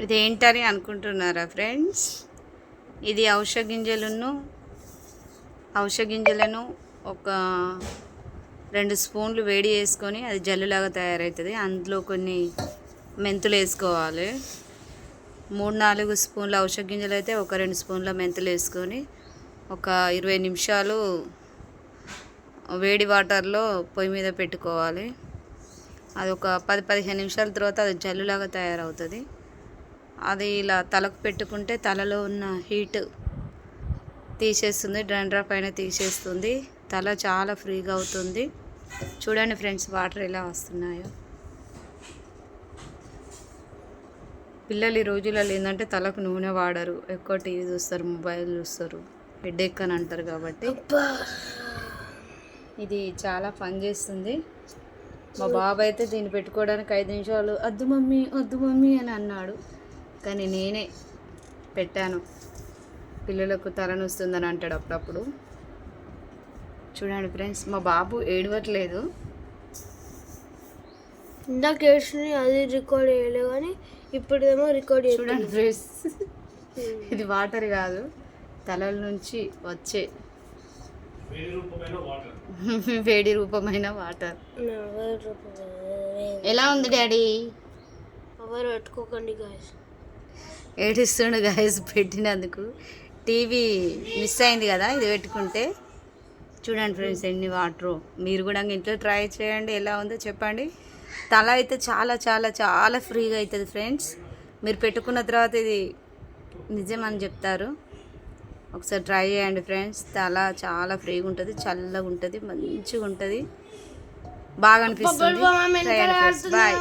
ఇది ఏంటని అనుకుంటున్నారా ఫ్రెండ్స్? ఇది ఔషధ గింజలను ఔషధ గింజలను ఒక రెండు స్పూన్లు వేడి చేసుకొని అది జల్లులాగా తయారవుతుంది. అందులో కొన్ని మెంతులు వేసుకోవాలి. మూడు నాలుగు స్పూన్ల ఔషధ గింజలు అయితే ఒక రెండు స్పూన్ల మెంతులు వేసుకొని ఒక ఇరవై నిమిషాలు వేడి వాటర్లో పొయ్యి మీద పెట్టుకోవాలి. అది ఒక పది పదిహేను నిమిషాల తర్వాత అది జల్లులాగా తయారవుతుంది. అది ఇలా తలకు పెట్టుకుంటే తలలో ఉన్న హీట్ తీసేస్తుంది డ్రండ్రఫ్ పైన తీసేస్తుంది. తల చాలా ఫ్రీగా అవుతుంది. చూడండి ఫ్రెండ్స్ వాటర్ ఎలా వస్తున్నాయో. పిల్లలు ఈ రోజులలో ఏంటంటే తలకు నూనె వాడరు. ఎక్కువ టీవీ చూస్తారు మొబైల్ చూస్తారు. హెడ్ ఎక్ అని అంటారు కాబట్టి. ఇది చాలా పని చేస్తుంది. మా బాబు అయితే దీన్ని పెట్టుకోవడానికి ఐదు నిమిషాలు వద్దు మమ్మీ వద్దు మమ్మీ అని అన్నాడు. కానీ నేనే పెట్టాను. పిల్లలకు తలనొస్తుందని అంటాడు అప్పుడప్పుడు. చూడండి ఫ్రెండ్స్ మా బాబు ఏడవట్లేదు. ఇందాక అది రికార్డ్ చేయలేదు కానీ ఇప్పుడేమో రికార్డ్ చూడండి ఫ్రెండ్స్ ఇది వాటర్ కాదు తలల నుంచి వచ్చే వేడి రూపమైన వాటర్. ఎలా ఉంది డాడీ? ఎవరు పెట్టుకోకండి గాయస్ ఏడుస్తుండు గాయస్ పెట్టినందుకు. టీవీ మిస్ అయింది కదా ఇది పెట్టుకుంటే. చూడండి ఫ్రెండ్స్ ఎన్ని వాటర్. మీరు కూడా ఇంట్లో ట్రై చేయండి ఎలా ఉందో చెప్పండి. తల అయితే చాలా చాలా చాలా ఫ్రీగా అవుతుంది ఫ్రెండ్స్ మీరు పెట్టుకున్న తర్వాత ఇది నిజం అని చెప్తారు. ఒకసారి ట్రై చేయండి ఫ్రెండ్స్ తల చాలా ఫ్రీగా ఉంటుంది చల్లగా ఉంటుంది మంచిగా ఉంటుంది. బాగా అనిపిస్తుంది. బాయ్